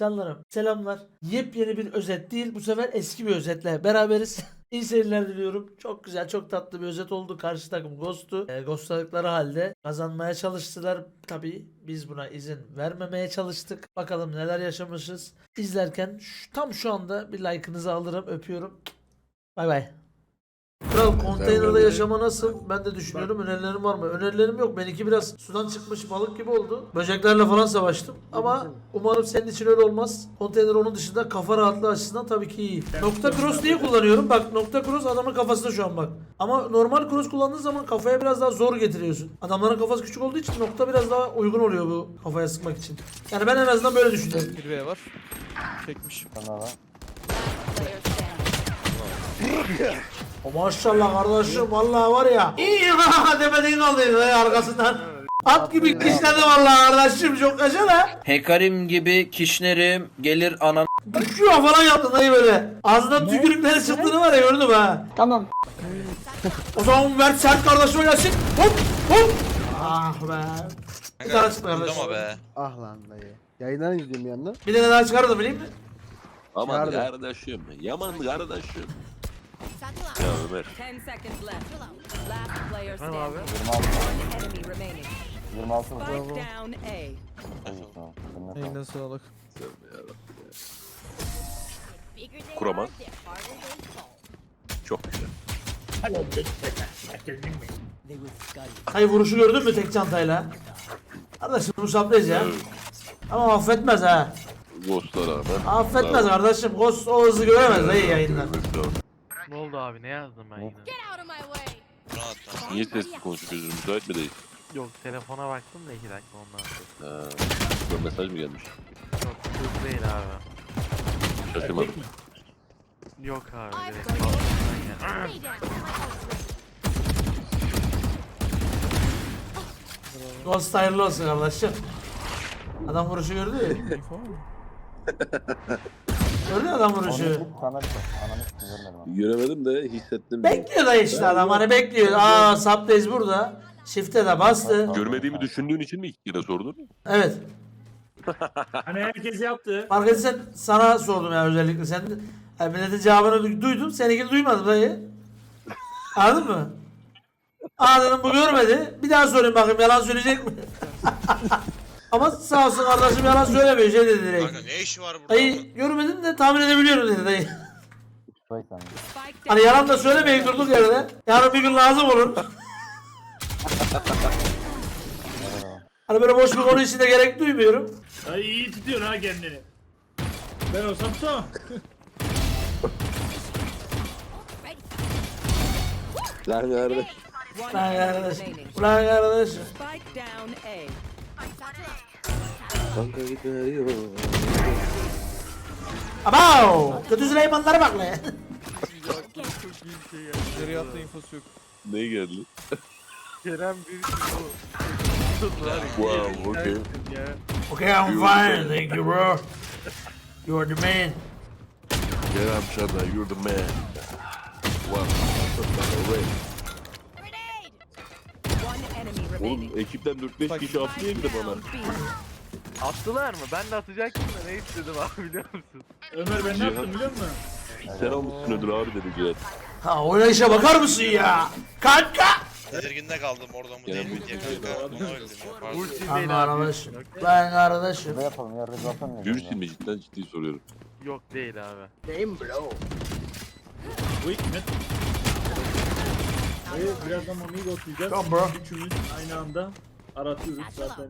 Canlarım selamlar. Yepyeni bir özet değil bu sefer eski bir özetle beraberiz. İyi seyirler diliyorum. Çok güzel çok tatlı bir özet oldu. Karşı takım Ghost'u e, Ghost'ladıkları halde kazanmaya çalıştılar. Tabii biz buna izin vermemeye çalıştık. Bakalım neler yaşamışız. İzlerken şu- tam şu anda bir like'ınızı alırım öpüyorum. Bay bay. Kral konteynerde yaşama nasıl? Ben de düşünüyorum. Önerilerim var mı? Önerilerim yok. Benimki biraz sudan çıkmış balık gibi oldu. Böceklerle falan savaştım. Ama umarım senin için öyle olmaz. Konteyner onun dışında kafa rahatlığı açısından tabii ki iyi. Nokta cross diye kullanıyorum. Bak nokta cross adamın kafasında şu an bak. Ama normal cross kullandığın zaman kafaya biraz daha zor getiriyorsun. Adamların kafası küçük olduğu için nokta biraz daha uygun oluyor bu kafaya sıkmak için. Yani ben en azından böyle düşünüyorum. 1v var. Çekmiş. O maşallah kardeşim vallahi var ya. İyi ha demediğin kaldıydı ya arkasından. At gibi kişnedi vallahi kardeşim çok yaşa da. Hekarim gibi kişnerim gelir anan Düşüyor falan yaptın dayı böyle. Ağzından tükürükleri çıktığını var ya gördüm ha. Tamam. O zaman Mert sert kardeşime gelsin. Hop hop. Ah be. Bir tane çıktı kardeşim. Be. Ah lan dayı. Yayından izliyorum yandan. Bir tane daha çıkardı bileyim mi? Aman Nerede? kardeşim, yaman kardeşim. Ya Ömer, 10 seconds left. Last player Tamam standing. abi. One enemy remaining. Spike down A. Sağlık. kuramaz. Çok güzel. Hayır vuruşu gördün mü tek çantayla? Kardeşim bu sabrez ya. Ama affetmez ha. Ghost'a rağmen. Affetmez kardeşim. Ghost o hızı göremez dayı yayından. Ne oldu abi ne yazdım ben yine? Rahat lan. Niye sessiz konuşuyoruz? Müsait mi değil? Yok telefona baktım da 2 dakika ondan sonra. Ha, böyle mesaj mı gelmiş? Çok hızlı değil abi. Şaşırmadım. Yok abi direkt altından. Ghost hayırlı olsun kardeşim. Adam vuruşu gördü ya. gördün adam vuruşu? Göremedim de hissettim. Bekliyor da işte adam hani bekliyor. Aa Subdays burada. Shift'e de bastı. Görmediğimi düşündüğün için mi iki kere sordun? Evet. Hani herkes yaptı. Fark etsen sana sordum ya özellikle. Sen yani milletin cevabını du- duydum. Seninkini duymadım dayı. Anladın mı? Aa dedim bu görmedi. Bir daha sorayım bakayım yalan söyleyecek mi? Ama sağ olsun kardeşim yalan söylemiyor şey dedi direkt. Kanka ne işi var burada? Dayı görmedim de tahmin edebiliyorum dedi dayı. Hani yalan da söylemeyin durduk yerde. Yarın bir gün lazım olur. hani böyle boş bir konu içinde gerek duymuyorum. Ay iyi tutuyorsun ha kendini. Ben olsam tamam. Lan kardeş. Lan kardeş. Ulan kardeş. Kanka gidiyor. Abav! Kötü Süleymanlara bak lan. Geri attı infosu yok. Ne geldi? Kerem bir ya, Wow, okay. ya. Okay, I'm fine. Thank you, bro. You are the man. Kerem Şada, you're the man. Wow. Alright. Oğlum ekipten 4-5 kişi attı ya bir de bana. Attılar mı? Ben de atacaktım da ne istedim abi biliyor musun? Ömer ben ne yaptım biliyor musun? Sen almışsın ödülü abi dedi Cihat. Ha oynayışa bakar mısın ya? Kanka! Tedirginde kaldım orada mı değil mi diye kanka. Bunu öldüm ya. Pardon. Ultim Lan değil abi. kardeşim. Lan kardeşim. Gürsin mi cidden ciddi soruyorum. Yok değil abi. Bu hikmet. Evet birazdan Mami'yi atlayacağız. Tamam bro. Üçümüz aynı anda aratıyoruz zaten.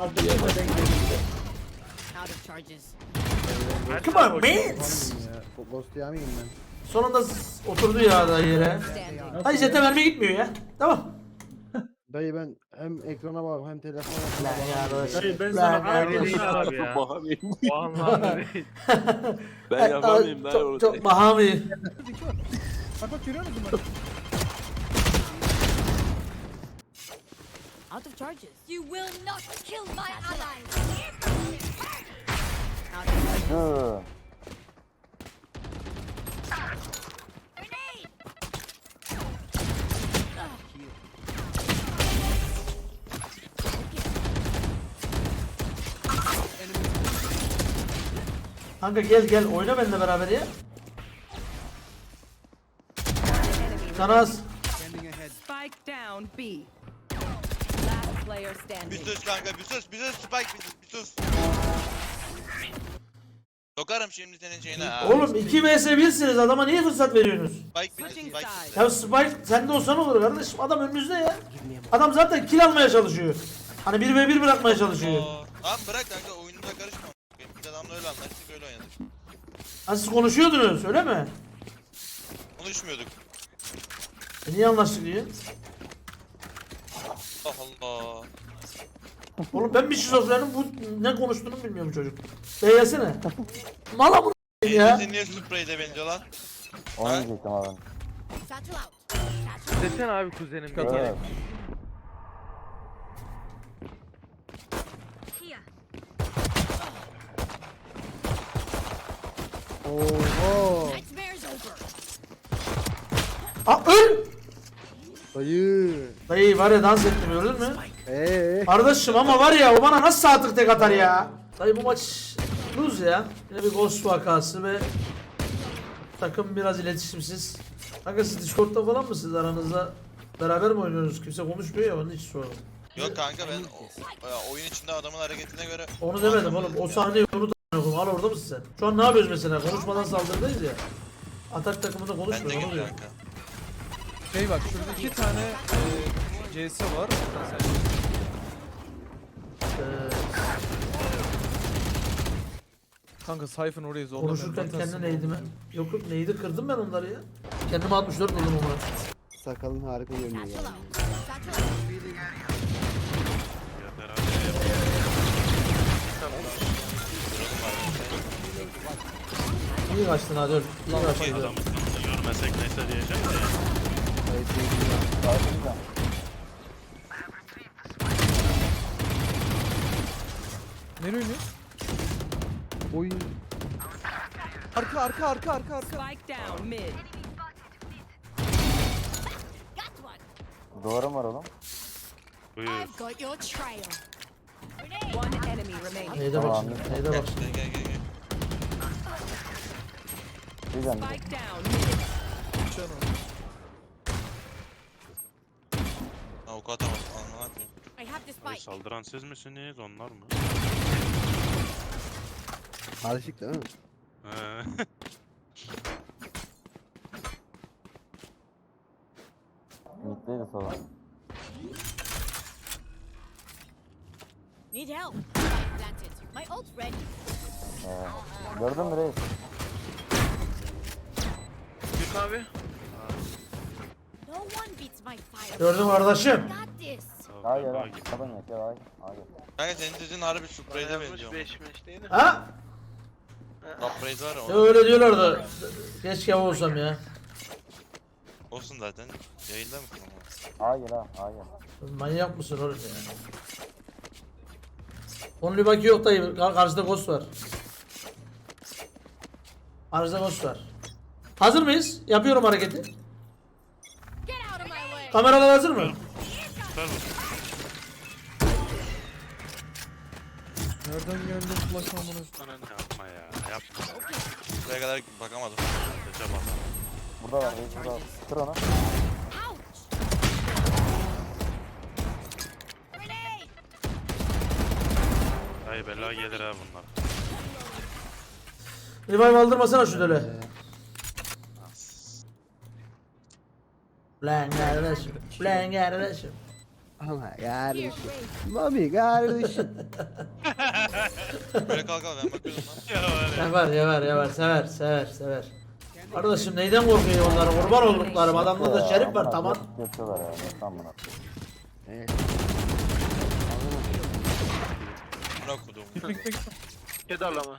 Artık gelirse. Out of charges. Come on man. Ya, Ghost yamayayım ben. Sonunda oturdu ya da yere. Hayır jete mermi gitmiyor ya. Tamam. Dayı ben hem ekrana bakıyorum hem telefona Lan bakıyorum. kardeşim. Hayır ben Lan sana Öyle kardeşim. değil abi ya. O anlamda değil. Ben yapamayayım lan Çok, orada. çok mahami. Out of charges. You will not kill my allies. Out Kanka gel gel oyna benimle beraber ya. Canaz. Spike down B. Last player Bir standing. sus kanka bir sus bir sus Spike bir sus bir sus. Sokarım şimdi senin şeyine ha. Oğlum 2 vs 1'siniz adama niye fırsat veriyorsunuz? Spike bir sus Switching Spike. sides. Ya Spike sende olsa ne olur kardeşim adam önünüzde ya. Adam zaten kill almaya çalışıyor. Hani 1 ve 1 bırakmaya çalışıyor. Oo. Tamam bırak kanka öyle oynadık. Ha siz konuşuyordunuz öyle mi? Konuşmuyorduk. E niye anlaştık diye? Allah Allah. Oğlum ben bir şizofrenim bu ne konuştuğunu bilmiyorum çocuk. Beğensene. Mala bunu ya. Senin niye spreyde benziyor lan? Out. Satchel out. Desene abi kuzenim. Dikkat diye. et. Here. Oho. Aa öl! Dayı. Dayı var ya dans ettim gördün mü? Eee. Kardeşim ama var ya o bana nasıl saatlik tek atar ya? Dayı bu maç lose ya. Yine bir ghost vakası ve takım biraz iletişimsiz. Kanka siz Discord'da falan mısınız aranızda? Beraber mi oynuyorsunuz? Kimse konuşmuyor ya onun için sordum. Yok kanka ben o- oyun içinde adamın hareketine göre Onu demedim oğlum. O sahneyi unut. Al orada mısın sen? Şu an ne yapıyoruz mesela? Konuşmadan saldırdayız ya. Atak takımında ben de konuşmuyor. Ne oluyor? kanka. Şey bak şurada iki tane e, CS var. Hatta sen- Ee, Kanka Cypher'ın orayı zorla. konuşurken kendine neydi mi? Yok yok neydi kırdım ben onları ya. Kendime 64 buldum ona. Sakalın harika görünüyor yani. İyi kaçtın hadi öl. İyi kaçtın. öl. Görmesek neyse diyeceğim de. Dayı sevgili. Nereye oynuyor? Oy. Arka arka arka arka arka. Spike down mid. Doğru var oğlum. I've got your trail. One enemy remaining. Neyde bak şimdi. Neyde bak şimdi. Gel gel gel. Mid. Canım. Avukat atamadım. Anlatayım. I have the spike. Saldıran siz misiniz onlar mı? Karışık değil mi? Need help. Spike planted. My ult's ready. Gördün mü reis? Abi. No one beats my fire. Gördüm kardeşim. Got this. Hayır lan. Kadın yeter hayır. Hayır. Kanka senin dediğin harbi spreyde benziyor. 5 meş değil mi? Ha? Upgrade var ya Ya onun. öyle diyorlar da. Keşke olsam ya. Olsun zaten. Yayında mısın ama? Hayır ha. Hayır. Manyak mısın oğlum ya? Onun bir bak yok dayı. Kar- Karşıda ghost var. Karşıda ghost var. Hazır mıyız? Yapıyorum hareketi. Kameralar hazır mı? Nereden geldi flash amına? Yapma ya yapma. Buraya kadar bakamadım. Seçe bak. Burada var reis burada. Kır. Grenade. Ay bela gelir ha bunlar. Revive aldırmasana şu döle. Lan kardeşim. Lan kardeşim. Ama kardeşim. Mami kardeşim. Böyle kalk al ben bakıyordum lan. Sever, sever, sever, sever, sever, sever. Kardeşim neyden korkuyor onlara? Kurban olduklarım. Adamda da şerif var tamam. Geçiyorlar yani. Tam buna. Evet.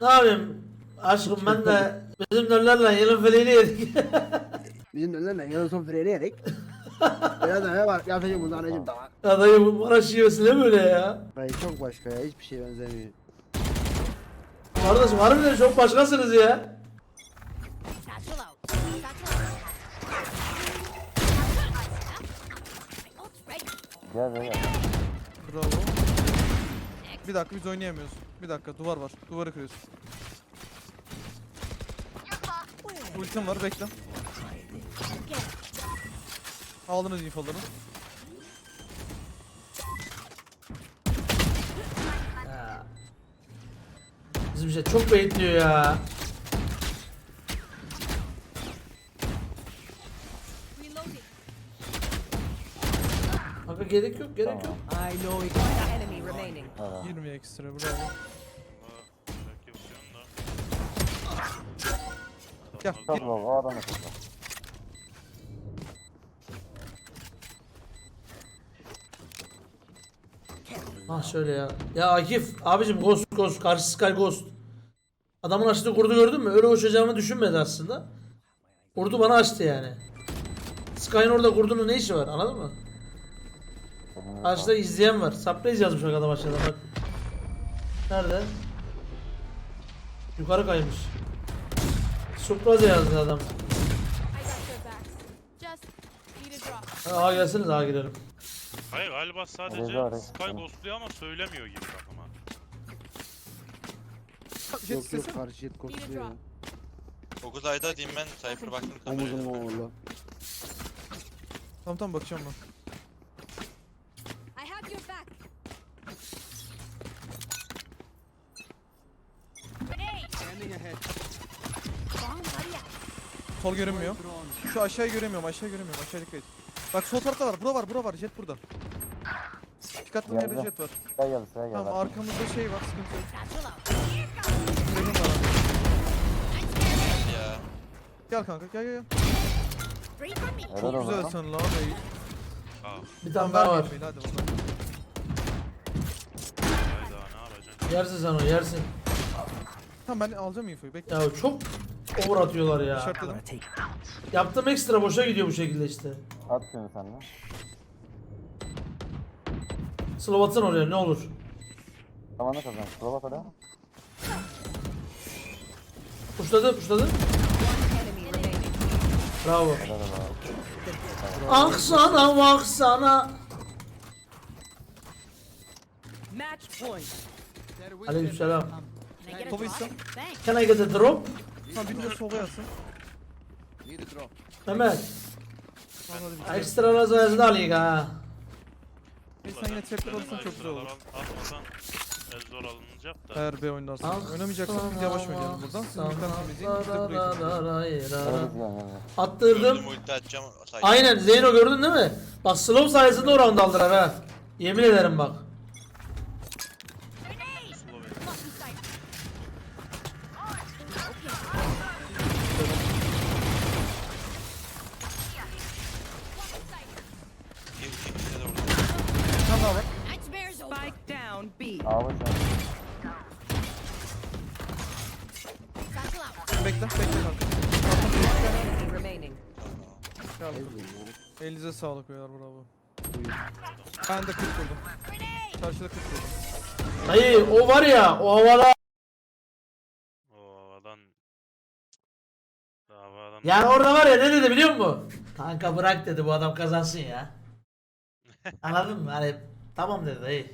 Ne yapayım? Aşkım ben de bizim döllerle yılın feleğini yedik. Bizim önlerine yarın son freni yedik. Biraz daha var. Yapacağım bunu anneciğim tamam. ya dayı bu Maraş şivesi ne böyle ya? Dayı çok başka ya. Hiçbir şey benzemiyor. Kardeşim harbiden çok başkasınız ya. Gel gel gel. Bravo. Bir dakika biz oynayamıyoruz. Bir dakika duvar var. Duvarı kırıyorsun. Ultim var bekle. Aldınız infoları. Ya. Bizim şey çok baitliyor ya. Reloading. Kanka gerek yok gerek yok. I know one enemy remaining. 20 ekstra bravo. Gel. Çok zor o adam yapacak. Ha şöyle ya. Ya Akif abicim Ghost Ghost karşı Sky Ghost. Adamın açtığı kurdu gördün mü? Öyle uçacağımı düşünmedi aslında. Kurdu bana açtı yani. Sky'ın orada kurdunun ne işi var anladın mı? Karşıda izleyen var. Surprise yazmış bak adam aşağıda bak. Nerede? Yukarı kaymış. Surprise yazdı adam. I got your backs. Hayır galiba sadece Reza arayın. Sky ghostluyor ama söylemiyor gibi takıma. Jet Yok yok karşı jet koşuyor. 9 ayda diyeyim ben Cypher baktım Omuzum oğlu. Tamam tamam bakacağım ben. I have your back. Grenade. Bomb buddy out. Sol görünmüyor. Şu aşağıyı göremiyorum aşağı göremiyorum aşağı dikkat et. Bak sol tarafta var bura var bura var jet burada. Dikkatli yerde Geldi. jet var. Sıra geldi sıra geldi. Tamam arkamızda şey var sıkıntı yok. Var abi. ya. Gel kanka gel gel gel. Free from me. Helal Çok olsun güzel lan. sen lan bey. Bir tane daha var. Hadi bunlar. Hayda ne yapacaksın? Yersin sen onu yersin. Tamam ben alacağım infoyu bekle. Ya çok over atıyorlar ya. İşaretledim. Yaptığım ekstra boşa gidiyor bu şekilde işte. At şunu sen de. Slow atsana oraya ne olur. Tamam ne kazan? Sıra bak hadi. Puşladı puşladı. Bravo. Helal helal. Ah sana bak sana. Match point. Aleykümselam. Can I get a Topu drop? Thanks. Can I get a drop? Tamam birini de sola yatsın. Mehmet. Tamam hadi bitir. Ekstra razı da alayım ha. Neyse sen yine trapler alırsan çok güzel olur. Atmasan zor alınacak da. Eğer B oynarsın. Ah Oynamayacaksan biz yavaş oynayalım buradan. Sizin. Biz de yani. Attırdım. Ulti atacağım. Aynen Zeyno gördün değil mi? Bak slow sayesinde o round aldılar ha. Yemin ederim bak. Elinize sağlık beyler bravo. Ben de 40 vurdum. Karşıda 40 vurdum. Dayı o var ya o havada. O havadan. Havadan. Yani orada var ya ne dedi biliyor musun? Kanka bırak dedi bu adam kazansın ya. Anladın mı? Hani tamam dedi dayı.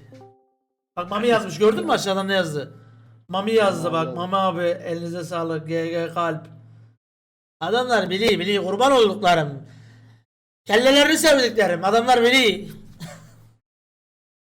Bak Mami yazmış gördün mü aşağıdan ne yazdı? Mami yazdı bak Mami abi elinize sağlık GG kalp. Adamlar biliyor biliyor kurban olduklarım. Kellelerini sevdiklerim adamlar biliyor.